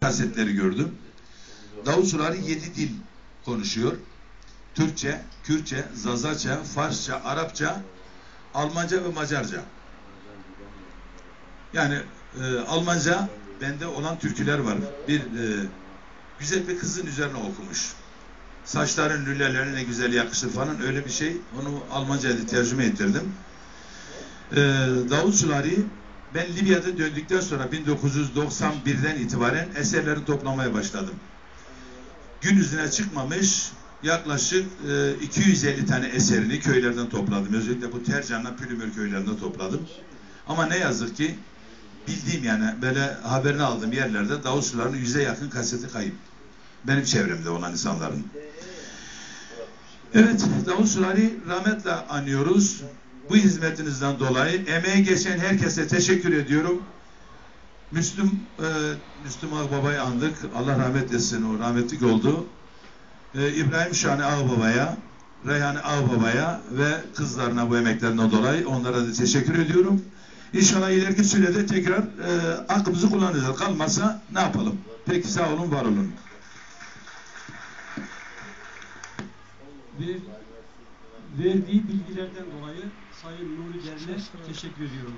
kasetleri gördüm. Davutçuları yedi dil konuşuyor. Türkçe, Kürtçe, Zazaça, Farsça, Arapça, Almanca ve Macarca. Yani e, Almanca bende olan türküler var. Bir e, güzel bir kızın üzerine okumuş. Saçların lülelerine ne güzel yakışır falan öyle bir şey. Onu Almanca'ya tercüme ettirdim. E, Davutçuları ben Libya'da döndükten sonra 1991'den itibaren eserlerini toplamaya başladım. Gün yüzüne çıkmamış yaklaşık e, 250 tane eserini köylerden topladım. Özellikle bu Tercan'la Pülümür köylerinde topladım. Ama ne yazık ki bildiğim yani böyle haberini aldığım yerlerde Davutçuların yüze yakın kaseti kayıp. Benim çevremde olan insanların. Evet, Davutçuları rahmetle anıyoruz. Bu hizmetinizden dolayı emeği geçen herkese teşekkür ediyorum. Müslüm e, Müslüm Ağbaba'yı andık. Allah rahmet etsin o rahmetlik oldu. E, İbrahim Şahane Ağbaba'ya, Reyhan Ağbaba'ya ve kızlarına bu emeklerinden dolayı onlara da teşekkür ediyorum. İnşallah ileriki sürede tekrar e, aklımızı kullanacağız. Kalmazsa ne yapalım? Peki sağ olun, var olun. Ver, verdiği bilgilerden dolayı Sayın Nuri Derler teşekkür ediyorum.